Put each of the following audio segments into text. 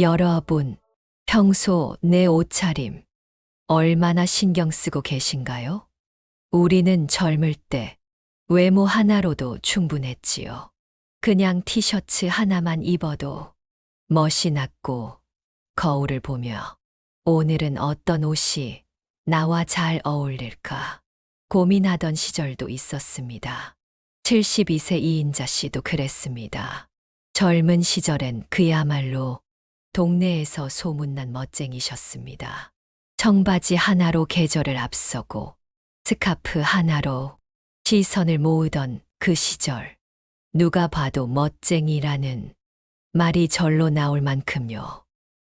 여러분, 평소 내 옷차림 얼마나 신경 쓰고 계신가요? 우리는 젊을 때 외모 하나로도 충분했지요. 그냥 티셔츠 하나만 입어도 멋이 났고 거울을 보며 오늘은 어떤 옷이 나와 잘 어울릴까 고민하던 시절도 있었습니다. 72세 이인자 씨도 그랬습니다. 젊은 시절엔 그야말로 동네에서 소문난 멋쟁이셨습니다. 청바지 하나로 계절을 앞서고 스카프 하나로 시선을 모으던 그 시절. 누가 봐도 멋쟁이라는 말이 절로 나올 만큼요.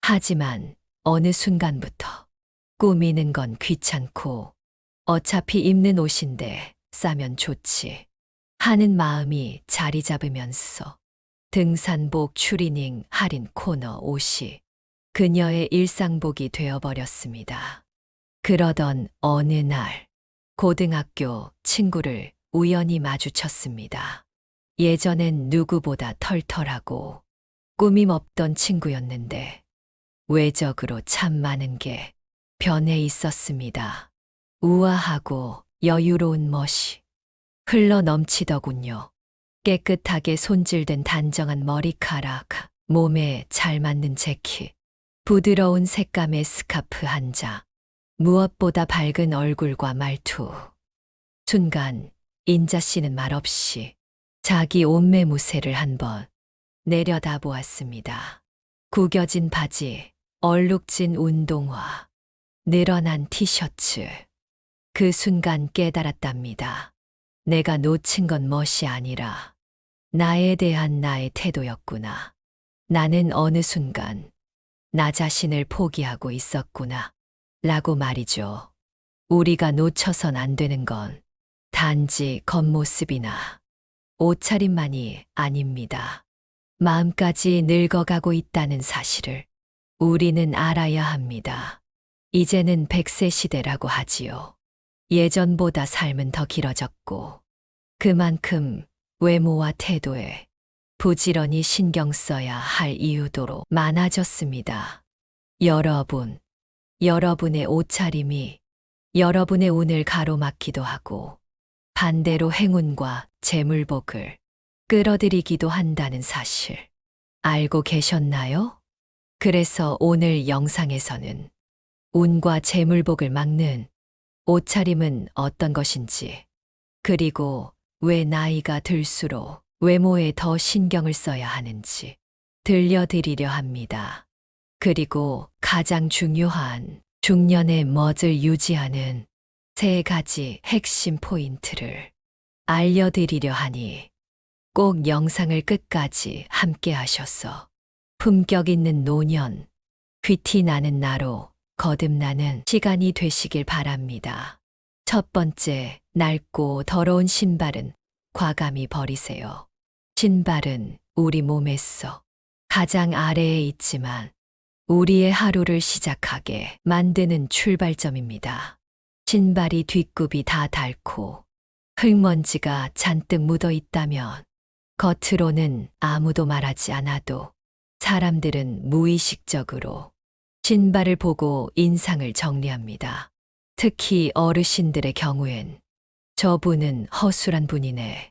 하지만 어느 순간부터 꾸미는 건 귀찮고 어차피 입는 옷인데 싸면 좋지 하는 마음이 자리 잡으면서 등산복 추리닝 할인 코너 옷이 그녀의 일상복이 되어버렸습니다. 그러던 어느 날 고등학교 친구를 우연히 마주쳤습니다. 예전엔 누구보다 털털하고 꾸밈 없던 친구였는데 외적으로 참 많은 게 변해 있었습니다. 우아하고 여유로운 멋이 흘러 넘치더군요. 깨끗하게 손질된 단정한 머리카락, 몸에 잘 맞는 재킷, 부드러운 색감의 스카프 한 장, 무엇보다 밝은 얼굴과 말투. 순간 인자 씨는 말없이 자기 옷매무새를 한번 내려다 보았습니다. 구겨진 바지, 얼룩진 운동화, 늘어난 티셔츠. 그 순간 깨달았답니다. 내가 놓친 건 멋이 아니라 나에 대한 나의 태도였구나. 나는 어느 순간 나 자신을 포기하고 있었구나. 라고 말이죠. 우리가 놓쳐선 안 되는 건 단지 겉모습이나 옷차림만이 아닙니다. 마음까지 늙어가고 있다는 사실을 우리는 알아야 합니다. 이제는 100세 시대라고 하지요. 예전보다 삶은 더 길어졌고 그만큼 외모와 태도에 부지런히 신경 써야 할 이유도 많아졌습니다. 여러분, 여러분의 옷차림이 여러분의 운을 가로막기도 하고 반대로 행운과 재물복을 끌어들이기도 한다는 사실 알고 계셨나요? 그래서 오늘 영상에서는 운과 재물복을 막는 옷차림은 어떤 것인지, 그리고 왜 나이가 들수록 외모에 더 신경을 써야 하는지 들려드리려 합니다. 그리고 가장 중요한 중년의 멋을 유지하는 세 가지 핵심 포인트를 알려드리려 하니 꼭 영상을 끝까지 함께 하셔서 품격 있는 노년, 귀티 나는 나로 거듭나는 시간이 되시길 바랍니다. 첫 번째, 낡고 더러운 신발은 과감히 버리세요. 신발은 우리 몸에서 가장 아래에 있지만 우리의 하루를 시작하게 만드는 출발점입니다. 신발이 뒷굽이 다 닳고 흙먼지가 잔뜩 묻어 있다면 겉으로는 아무도 말하지 않아도 사람들은 무의식적으로 신발을 보고 인상을 정리합니다. 특히 어르신들의 경우엔 저분은 허술한 분이네.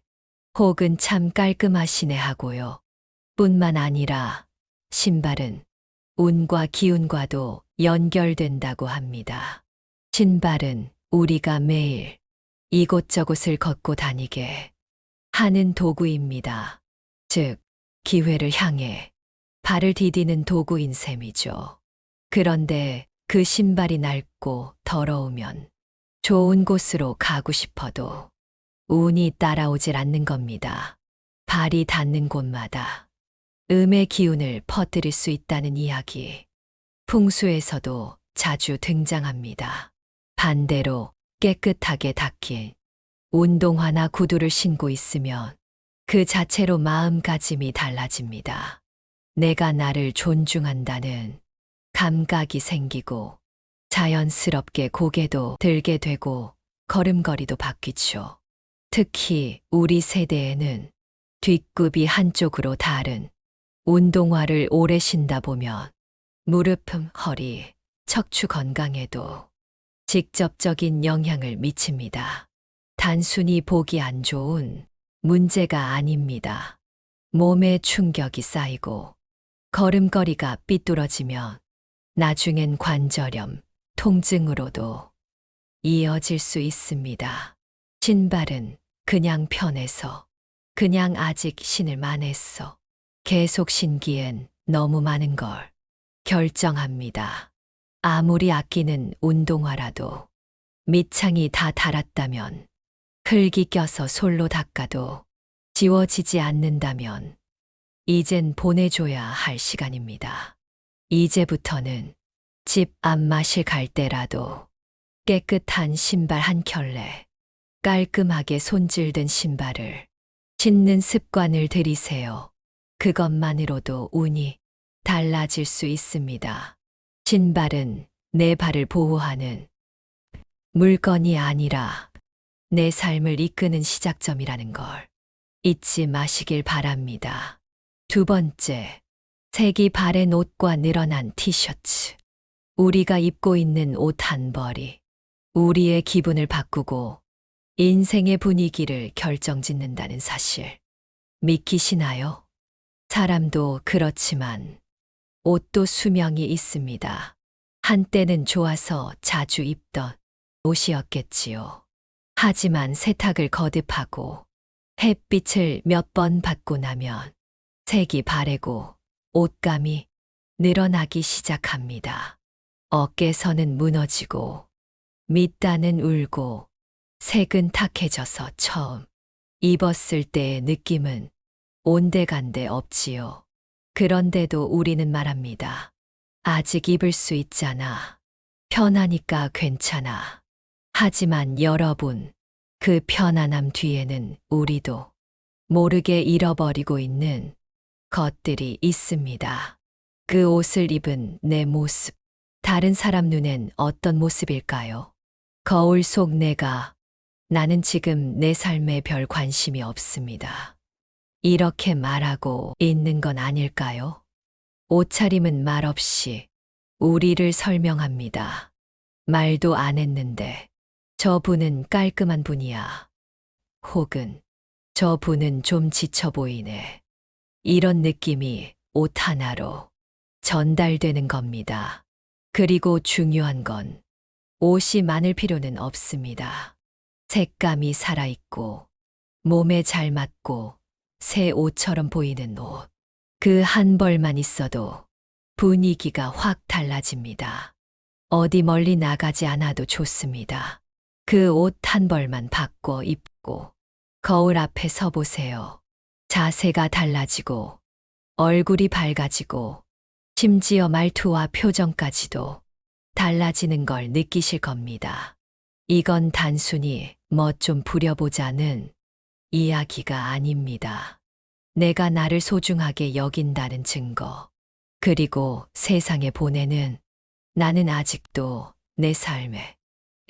혹은 참 깔끔하시네 하고요. 뿐만 아니라 신발은 운과 기운과도 연결된다고 합니다. 신발은 우리가 매일 이곳저곳을 걷고 다니게 하는 도구입니다. 즉, 기회를 향해 발을 디디는 도구인 셈이죠. 그런데 그 신발이 낡고 더러우면 좋은 곳으로 가고 싶어도 운이 따라오질 않는 겁니다. 발이 닿는 곳마다 음의 기운을 퍼뜨릴 수 있다는 이야기. 풍수에서도 자주 등장합니다. 반대로 깨끗하게 닦인 운동화나 구두를 신고 있으면 그 자체로 마음가짐이 달라집니다. 내가 나를 존중한다는 감각이 생기고 자연스럽게 고개도 들게 되고 걸음걸이도 바뀌죠. 특히 우리 세대에는 뒷굽이 한쪽으로 다른 운동화를 오래 신다 보면 무릎, 허리, 척추 건강에도 직접적인 영향을 미칩니다. 단순히 보기 안 좋은 문제가 아닙니다. 몸에 충격이 쌓이고 걸음걸이가 삐뚤어지면 나중엔 관절염, 통증으로도 이어질 수 있습니다. 신발은 그냥 편해서, 그냥 아직 신을 만했어. 계속 신기엔 너무 많은 걸 결정합니다. 아무리 아끼는 운동화라도 밑창이 다 닳았다면 흙이 껴서 솔로 닦아도 지워지지 않는다면 이젠 보내줘야 할 시간입니다. 이제부터는 집안 마실 갈 때라도 깨끗한 신발 한 켤레, 깔끔하게 손질된 신발을 신는 습관을 들이세요. 그것만으로도 운이 달라질 수 있습니다. 신발은 내 발을 보호하는 물건이 아니라 내 삶을 이끄는 시작점이라는 걸 잊지 마시길 바랍니다. 두 번째, 색이 바랜 옷과 늘어난 티셔츠. 우리가 입고 있는 옷 한 벌이 우리의 기분을 바꾸고 인생의 분위기를 결정짓는다는 사실. 믿기시나요? 사람도 그렇지만 옷도 수명이 있습니다. 한때는 좋아서 자주 입던 옷이었겠지요. 하지만 세탁을 거듭하고 햇빛을 몇 번 받고 나면 색이 바래고 옷감이 늘어나기 시작합니다. 어깨선은 무너지고 밑단은 울고 색은 탁해져서 처음 입었을 때의 느낌은 온데간데 없지요. 그런데도 우리는 말합니다. 아직 입을 수 있잖아. 편하니까 괜찮아. 하지만 여러분, 그 편안함 뒤에는 우리도 모르게 잃어버리고 있는 것들이 있습니다. 그 옷을 입은 내 모습, 다른 사람 눈엔 어떤 모습일까요? 거울 속 내가 나는 지금 내 삶에 별 관심이 없습니다. 이렇게 말하고 있는 건 아닐까요? 옷차림은 말없이 우리를 설명합니다. 말도 안 했는데 저 분은 깔끔한 분이야. 혹은 저 분은 좀 지쳐 보이네. 이런 느낌이 옷 하나로 전달되는 겁니다. 그리고 중요한 건 옷이 많을 필요는 없습니다. 색감이 살아있고 몸에 잘 맞고 새 옷처럼 보이는 옷. 그 한 벌만 있어도 분위기가 확 달라집니다. 어디 멀리 나가지 않아도 좋습니다. 그 옷 한 벌만 바꿔 입고 거울 앞에 서 보세요. 자세가 달라지고 얼굴이 밝아지고 심지어 말투와 표정까지도 달라지는 걸 느끼실 겁니다. 이건 단순히 뭐좀 부려보자는 이야기가 아닙니다. 내가 나를 소중하게 여긴다는 증거. 그리고 세상에 보내는 나는 아직도 내 삶에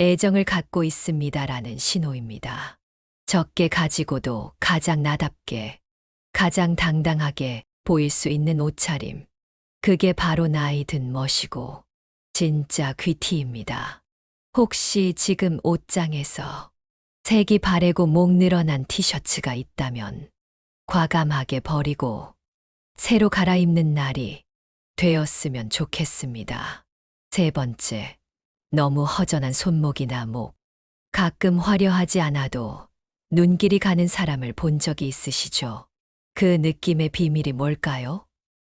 애정을 갖고 있습니다라는 신호입니다. 적게 가지고도 가장 나답게, 가장 당당하게 보일 수 있는 옷차림. 그게 바로 나이 든 멋이고, 진짜 귀티입니다. 혹시 지금 옷장에서 색이 바래고 목 늘어난 티셔츠가 있다면 과감하게 버리고 새로 갈아입는 날이 되었으면 좋겠습니다. 세 번째, 너무 허전한 손목이나 목. 가끔 화려하지 않아도 눈길이 가는 사람을 본 적이 있으시죠? 그 느낌의 비밀이 뭘까요?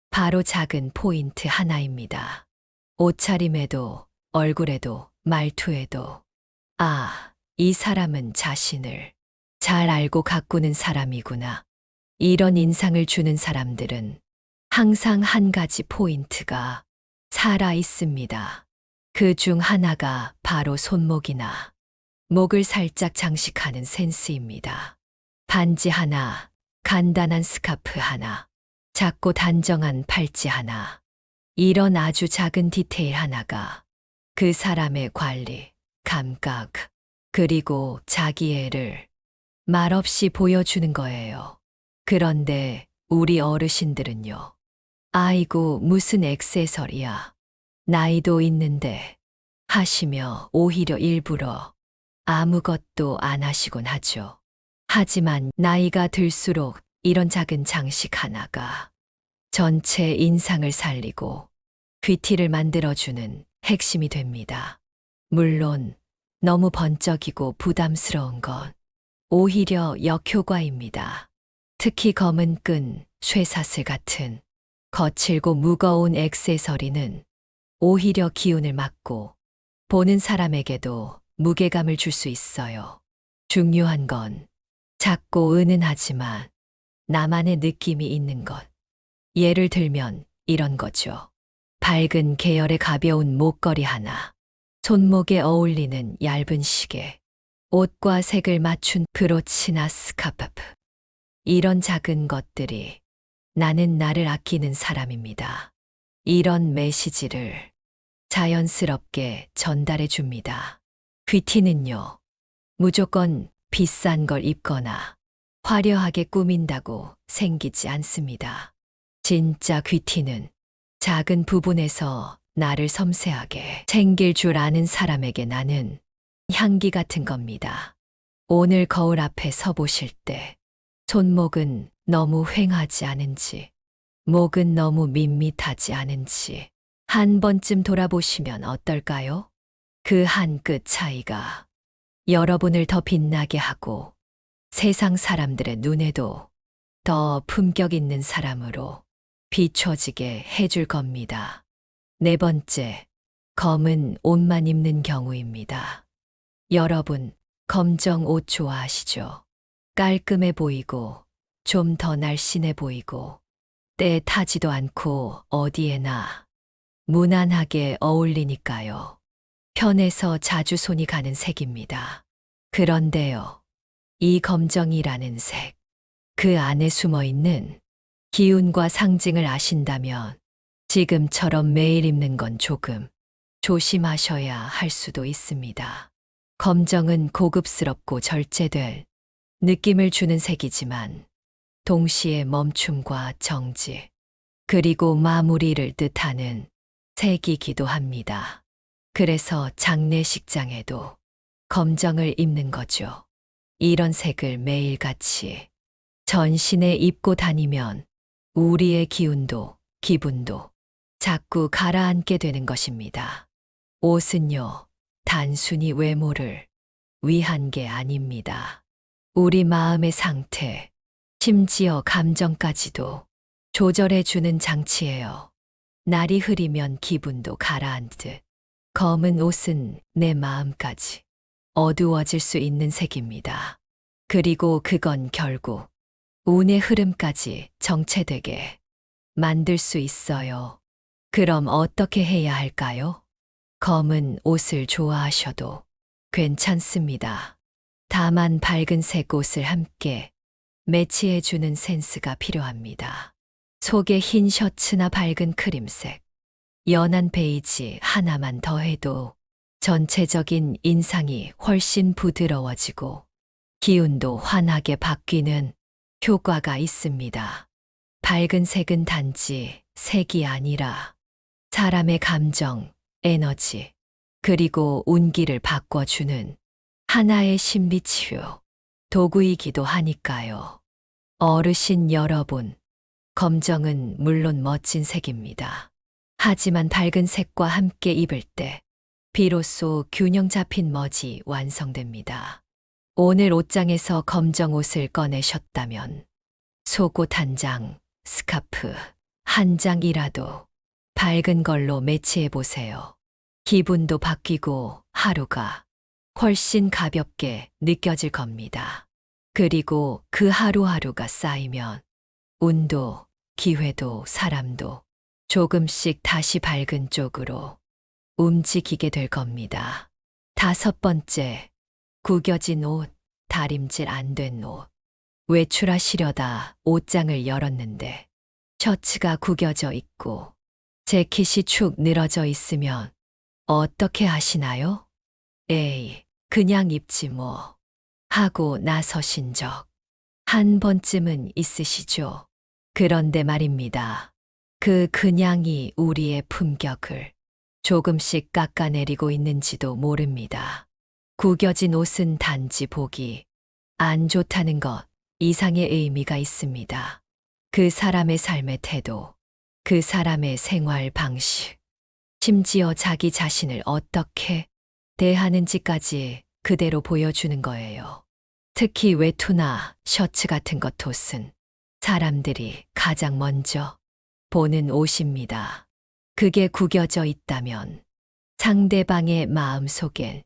바로 작은 포인트 하나입니다. 옷차림에도, 얼굴에도, 말투에도. 아, 이 사람은 자신을 잘 알고 가꾸는 사람이구나. 이런 인상을 주는 사람들은 항상 한 가지 포인트가 살아 있습니다. 그 중 하나가 바로 손목이나 목을 살짝 장식하는 센스입니다. 반지 하나, 간단한 스카프 하나, 작고 단정한 팔찌 하나. 이런 아주 작은 디테일 하나가 그 사람의 관리, 감각, 그리고 자기애를 말없이 보여주는 거예요. 그런데 우리 어르신들은요. 아이고, 무슨 액세서리야. 나이도 있는데. 하시며 오히려 일부러 아무것도 안 하시곤 하죠. 하지만 나이가 들수록 이런 작은 장식 하나가 전체 인상을 살리고 귀티를 만들어주는 핵심이 됩니다. 물론 너무 번쩍이고 부담스러운 건 오히려 역효과입니다. 특히 검은 끈, 쇠사슬 같은 거칠고 무거운 액세서리는 오히려 기운을 막고 보는 사람에게도 무게감을 줄 수 있어요. 중요한 건 작고 은은하지만 나만의 느낌이 있는 것. 예를 들면 이런 거죠. 밝은 계열의 가벼운 목걸이 하나, 손목에 어울리는 얇은 시계, 옷과 색을 맞춘 브로치나 스카프. 이런 작은 것들이 나는 나를 아끼는 사람입니다. 이런 메시지를 자연스럽게 전달해 줍니다. 귀티는요, 무조건 비싼 걸 입거나 화려하게 꾸민다고 생기지 않습니다. 진짜 귀티는 작은 부분에서 나를 섬세하게 챙길 줄 아는 사람에게 나는 향기 같은 겁니다. 오늘 거울 앞에 서 보실 때 손목은 너무 휑하지 않은지, 목은 너무 밋밋하지 않은지 한 번쯤 돌아보시면 어떨까요? 그 한 끗 차이가 여러분을 더 빛나게 하고 세상 사람들의 눈에도 더 품격 있는 사람으로 비춰지게 해줄 겁니다. 네 번째, 검은 옷만 입는 경우입니다. 여러분, 검정 옷 좋아하시죠? 깔끔해 보이고, 좀 더 날씬해 보이고, 때 타지도 않고 어디에나 무난하게 어울리니까요. 편해서 자주 손이 가는 색입니다. 그런데요, 이 검정이라는 색, 그 안에 숨어 있는 기운과 상징을 아신다면 지금처럼 매일 입는 건 조금 조심하셔야 할 수도 있습니다. 검정은 고급스럽고 절제될 느낌을 주는 색이지만 동시에 멈춤과 정지, 그리고 마무리를 뜻하는 색이기도 합니다. 그래서 장례식장에도 검정을 입는 거죠. 이런 색을 매일같이 전신에 입고 다니면 우리의 기운도 기분도 자꾸 가라앉게 되는 것입니다. 옷은요, 단순히 외모를 위한 게 아닙니다. 우리 마음의 상태, 심지어 감정까지도 조절해 주는 장치예요. 날이 흐리면 기분도 가라앉듯 검은 옷은 내 마음까지 어두워질 수 있는 색입니다. 그리고 그건 결국 운의 흐름까지 정체되게 만들 수 있어요. 그럼 어떻게 해야 할까요? 검은 옷을 좋아하셔도 괜찮습니다. 다만 밝은 색 옷을 함께 매치해주는 센스가 필요합니다. 속에 흰 셔츠나 밝은 크림색, 연한 베이지 하나만 더해도 전체적인 인상이 훨씬 부드러워지고 기운도 환하게 바뀌는 효과가 있습니다. 밝은 색은 단지 색이 아니라 사람의 감정, 에너지, 그리고 운기를 바꿔주는 하나의 신비치유 도구이기도 하니까요. 어르신 여러분, 검정은 물론 멋진 색입니다. 하지만 밝은 색과 함께 입을 때 비로소 균형 잡힌 멋이 완성됩니다. 오늘 옷장에서 검정 옷을 꺼내셨다면 속옷 한 장, 스카프 한 장이라도 밝은 걸로 매치해 보세요. 기분도 바뀌고 하루가 훨씬 가볍게 느껴질 겁니다. 그리고 그 하루하루가 쌓이면 운도, 기회도, 사람도 조금씩 다시 밝은 쪽으로 움직이게 될 겁니다. 다섯 번째, 구겨진 옷, 다림질 안 된 옷. 외출하시려다 옷장을 열었는데 셔츠가 구겨져 있고 재킷이 축 늘어져 있으면 어떻게 하시나요? 에이, 그냥 입지 뭐. 하고 나서신 적 한 번쯤은 있으시죠? 그런데 말입니다. 그 그냥이 우리의 품격을 조금씩 깎아내리고 있는지도 모릅니다. 구겨진 옷은 단지 보기 안 좋다는 것 이상의 의미가 있습니다. 그 사람의 삶의 태도, 그 사람의 생활 방식, 심지어 자기 자신을 어떻게 대하는지까지 그대로 보여주는 거예요. 특히 외투나 셔츠 같은 것 옷은 사람들이 가장 먼저 보는 옷입니다. 그게 구겨져 있다면 상대방의 마음 속엔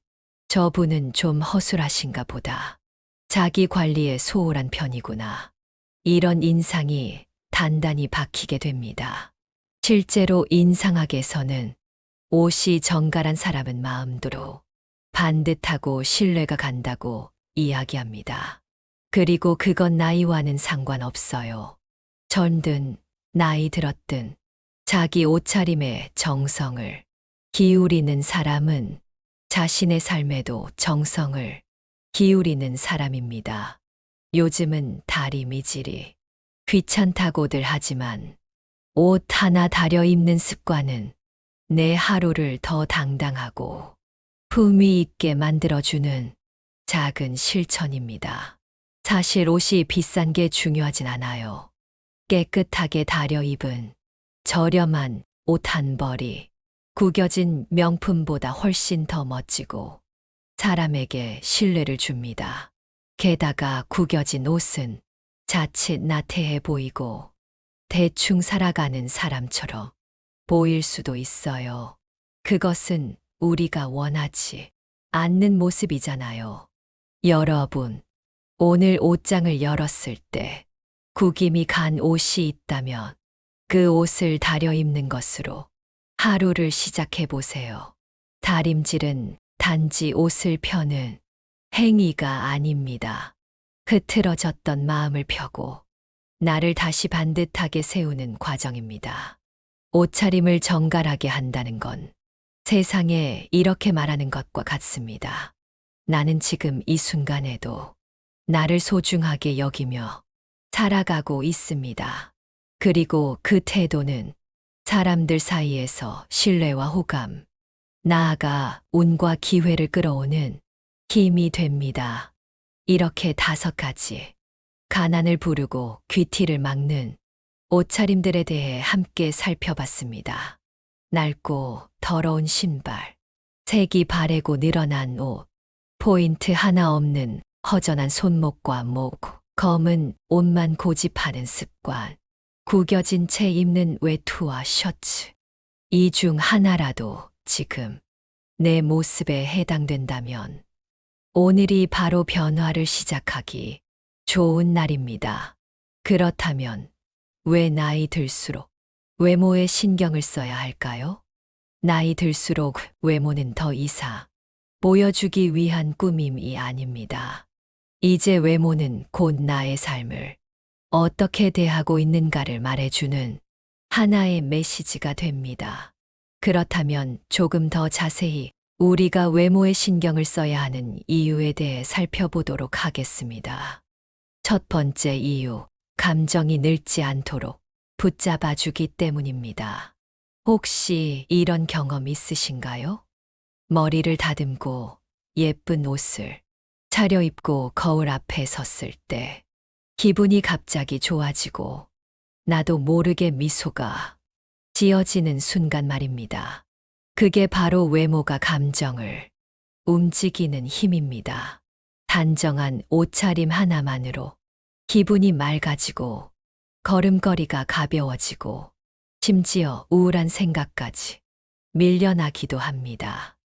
저분은 좀 허술하신가 보다. 자기 관리에 소홀한 편이구나. 이런 인상이 단단히 박히게 됩니다. 실제로 인상학에서는 옷이 정갈한 사람은 마음대로 반듯하고 신뢰가 간다고 이야기합니다. 그리고 그건 나이와는 상관없어요. 젊든 나이 들었든 자기 옷차림에 정성을 기울이는 사람은 자신의 삶에도 정성을 기울이는 사람입니다. 요즘은 다리 미질이 귀찮다고들 하지만 옷 하나 다려 입는 습관은 내 하루를 더 당당하고 품위 있게 만들어주는 작은 실천입니다. 사실 옷이 비싼 게 중요하진 않아요. 깨끗하게 다려 입은 저렴한 옷 한 벌이 구겨진 명품보다 훨씬 더 멋지고 사람에게 신뢰를 줍니다. 게다가 구겨진 옷은 자칫 나태해 보이고 대충 살아가는 사람처럼 보일 수도 있어요. 그것은 우리가 원하지 않는 모습이잖아요. 여러분, 오늘 옷장을 열었을 때 구김이 간 옷이 있다면 그 옷을 다려 입는 것으로 하루를 시작해 보세요. 다림질은 단지 옷을 펴는 행위가 아닙니다. 흐트러졌던 마음을 펴고 나를 다시 반듯하게 세우는 과정입니다. 옷차림을 정갈하게 한다는 건 세상에 이렇게 말하는 것과 같습니다. 나는 지금 이 순간에도 나를 소중하게 여기며 살아가고 있습니다. 그리고 그 태도는 사람들 사이에서 신뢰와 호감, 나아가 운과 기회를 끌어오는 힘이 됩니다. 이렇게 다섯 가지 가난을 부르고 귀티를 막는 옷차림들에 대해 함께 살펴봤습니다. 낡고 더러운 신발, 색이 바래고 늘어난 옷, 포인트 하나 없는 허전한 손목과 목, 검은 옷만 고집하는 습관, 구겨진 채 입는 외투와 셔츠. 이 중 하나라도 지금 내 모습에 해당된다면 오늘이 바로 변화를 시작하기 좋은 날입니다. 그렇다면 왜 나이 들수록 외모에 신경을 써야 할까요? 나이 들수록 외모는 더 이상 보여주기 위한 꾸밈이 아닙니다. 이제 외모는 곧 나의 삶을 어떻게 대하고 있는가를 말해주는 하나의 메시지가 됩니다. 그렇다면 조금 더 자세히 우리가 외모에 신경을 써야 하는 이유에 대해 살펴보도록 하겠습니다. 첫 번째 이유, 감정이 늙지 않도록 붙잡아 주기 때문입니다. 혹시 이런 경험 있으신가요? 머리를 다듬고 예쁜 옷을 차려입고 거울 앞에 섰을 때 기분이 갑자기 좋아지고 나도 모르게 미소가 지어지는 순간 말입니다. 그게 바로 외모가 감정을 움직이는 힘입니다. 단정한 옷차림 하나만으로 기분이 맑아지고 걸음걸이가 가벼워지고 심지어 우울한 생각까지 밀려나기도 합니다.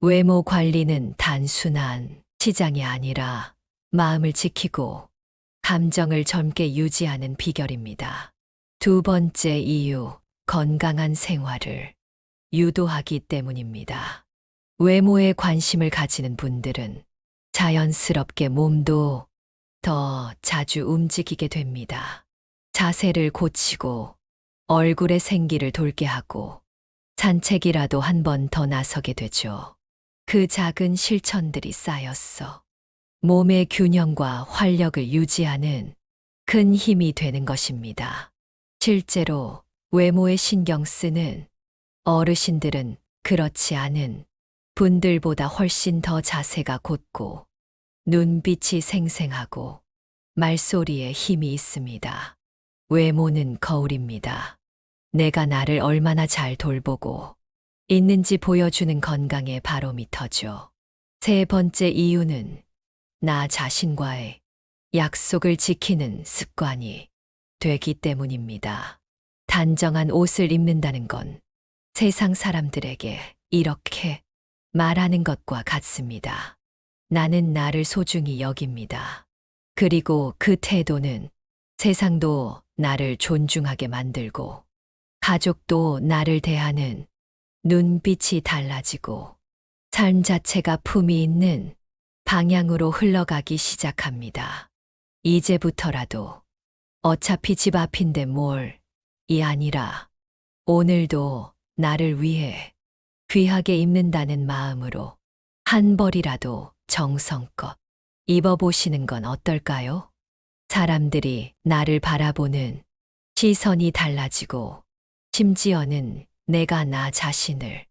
외모 관리는 단순한 시장이 아니라 마음을 지키고 감정을 젊게 유지하는 비결입니다. 두 번째 이유, 건강한 생활을 유도하기 때문입니다. 외모에 관심을 가지는 분들은 자연스럽게 몸도 더 자주 움직이게 됩니다. 자세를 고치고 얼굴에 생기를 돌게 하고 산책이라도 한 번 더 나서게 되죠. 그 작은 실천들이 쌓였어. 몸의 균형과 활력을 유지하는 큰 힘이 되는 것입니다. 실제로 외모에 신경 쓰는 어르신들은 그렇지 않은 분들보다 훨씬 더 자세가 곧고 눈빛이 생생하고 말소리에 힘이 있습니다. 외모는 거울입니다. 내가 나를 얼마나 잘 돌보고 있는지 보여주는 건강의 바로미터죠. 세 번째 이유는 나 자신과의 약속을 지키는 습관이 되기 때문입니다. 단정한 옷을 입는다는 건 세상 사람들에게 이렇게 말하는 것과 같습니다. 나는 나를 소중히 여깁니다. 그리고 그 태도는 세상도 나를 존중하게 만들고 가족도 나를 대하는 눈빛이 달라지고 삶 자체가 품이 있는 방향으로 흘러가기 시작합니다. 이제부터라도 어차피 집 앞인데 뭘, 이 아니라 오늘도 나를 위해 귀하게 입는다는 마음으로 한 벌이라도 정성껏 입어보시는 건 어떨까요? 사람들이 나를 바라보는 시선이 달라지고 심지어는 내가 나 자신을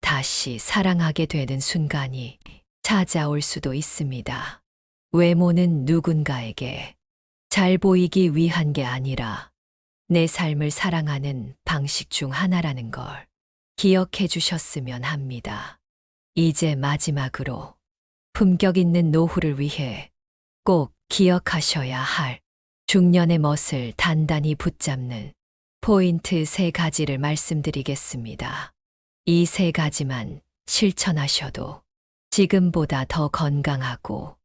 다시 사랑하게 되는 순간이 찾아올 수도 있습니다. 외모는 누군가에게 잘 보이기 위한 게 아니라 내 삶을 사랑하는 방식 중 하나라는 걸 기억해 주셨으면 합니다. 이제 마지막으로 품격 있는 노후를 위해 꼭 기억하셔야 할 중년의 멋을 단단히 붙잡는 포인트 세 가지를 말씀드리겠습니다. 이 세 가지만 실천하셔도 지금보다 더 건강하고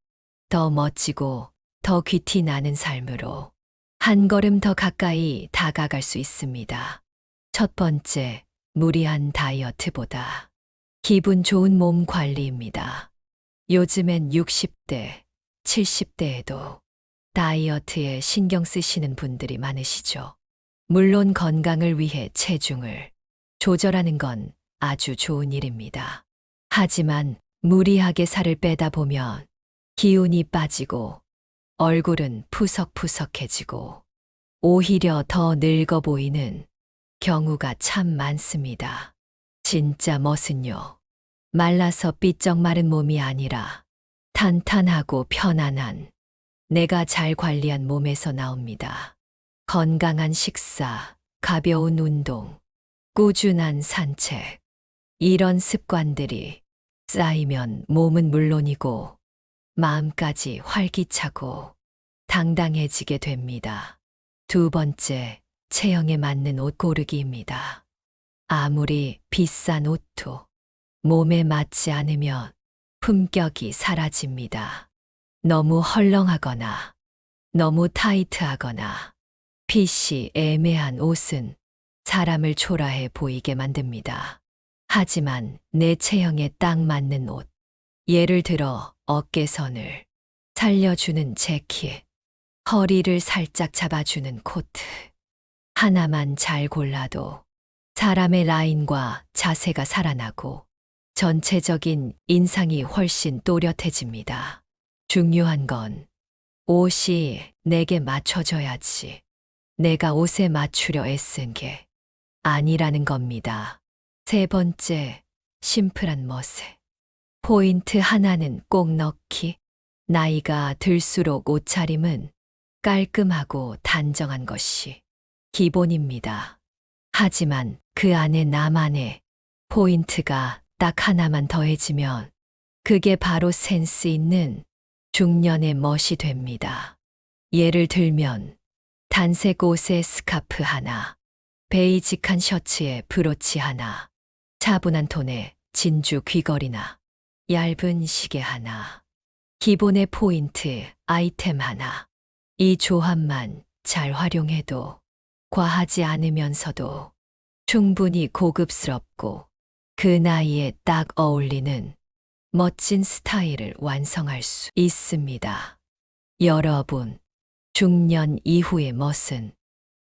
더 멋지고 더 귀티 나는 삶으로 한 걸음 더 가까이 다가갈 수 있습니다. 첫 번째, 무리한 다이어트보다 기분 좋은 몸 관리입니다. 요즘엔 60대, 70대에도 다이어트에 신경 쓰시는 분들이 많으시죠. 물론 건강을 위해 체중을 조절하는 건 아주 좋은 일입니다. 하지만 무리하게 살을 빼다 보면 기운이 빠지고 얼굴은 푸석푸석해지고 오히려 더 늙어 보이는 경우가 참 많습니다. 진짜 멋은요. 말라서 삐쩍 마른 몸이 아니라 탄탄하고 편안한 내가 잘 관리한 몸에서 나옵니다. 건강한 식사, 가벼운 운동, 꾸준한 산책. 이런 습관들이 쌓이면 몸은 물론이고 마음까지 활기차고 당당해지게 됩니다. 두 번째, 체형에 맞는 옷 고르기입니다. 아무리 비싼 옷도 몸에 맞지 않으면 품격이 사라집니다. 너무 헐렁하거나 너무 타이트하거나 핏이 애매한 옷은 사람을 초라해 보이게 만듭니다. 하지만 내 체형에 딱 맞는 옷, 예를 들어 어깨선을 살려주는 재킷, 허리를 살짝 잡아주는 코트, 하나만 잘 골라도 사람의 라인과 자세가 살아나고 전체적인 인상이 훨씬 또렷해집니다. 중요한 건 옷이 내게 맞춰져야지 내가 옷에 맞추려 애쓴 게 아니라는 겁니다. 세 번째, 심플한 멋에 포인트 하나는 꼭 넣기. 나이가 들수록 옷차림은 깔끔하고 단정한 것이 기본입니다. 하지만 그 안에 나만의 포인트가 딱 하나만 더해지면 그게 바로 센스 있는 중년의 멋이 됩니다. 예를 들면 단색 옷에 스카프 하나, 베이직한 셔츠에 브로치 하나, 차분한 톤의 진주 귀걸이나 얇은 시계 하나, 기본의 포인트 아이템 하나. 이 조합만 잘 활용해도 과하지 않으면서도 충분히 고급스럽고 그 나이에 딱 어울리는 멋진 스타일을 완성할 수 있습니다. 여러분, 중년 이후의 멋은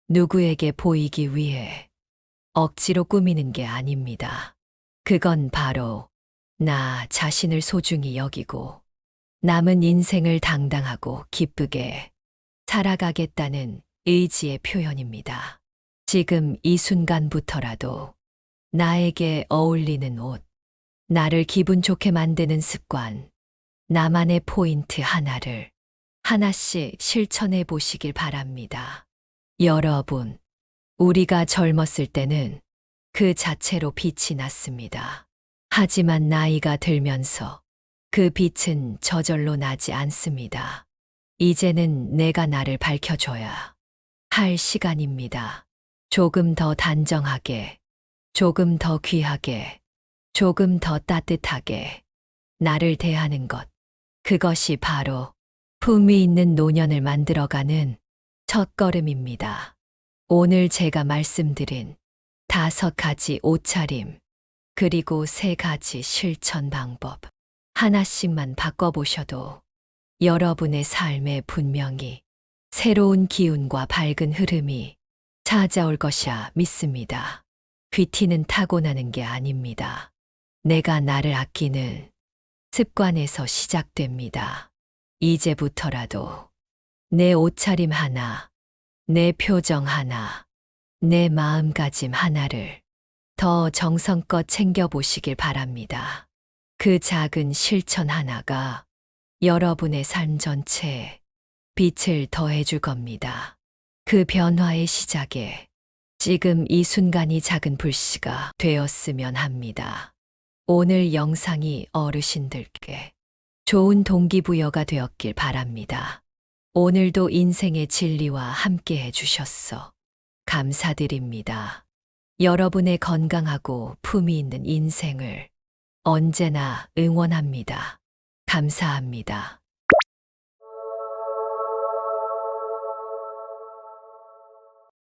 누구에게 보이기 위해 억지로 꾸미는 게 아닙니다. 그건 바로 나 자신을 소중히 여기고 남은 인생을 당당하고 기쁘게 살아가겠다는 의지의 표현입니다. 지금 이 순간부터라도 나에게 어울리는 옷, 나를 기분 좋게 만드는 습관, 나만의 포인트 하나를 하나씩 실천해 보시길 바랍니다. 여러분, 우리가 젊었을 때는 그 자체로 빛이 났습니다. 하지만 나이가 들면서 그 빛은 저절로 나지 않습니다. 이제는 내가 나를 밝혀줘야 할 시간입니다. 조금 더 단정하게, 조금 더 귀하게, 조금 더 따뜻하게 나를 대하는 것. 그것이 바로 품위 있는 노년을 만들어가는 첫걸음입니다. 오늘 제가 말씀드린 다섯 가지 옷차림, 그리고 세 가지 실천 방법. 하나씩만 바꿔보셔도 여러분의 삶에 분명히 새로운 기운과 밝은 흐름이 찾아올 것이야 믿습니다. 귀티는 타고나는 게 아닙니다. 내가 나를 아끼는 습관에서 시작됩니다. 이제부터라도 내 옷차림 하나, 내 표정 하나, 내 마음가짐 하나를 더 정성껏 챙겨보시길 바랍니다. 그 작은 실천 하나가 여러분의 삶 전체에 빛을 더해줄 겁니다. 그 변화의 시작에 지금 이 순간이 작은 불씨가 되었으면 합니다. 오늘 영상이 어르신들께 좋은 동기부여가 되었길 바랍니다. 오늘도 인생의 진리와 함께 해주셨어. 감사드립니다. 여러분의 건강하고 품위 있는 인생을 언제나 응원합니다. 감사합니다.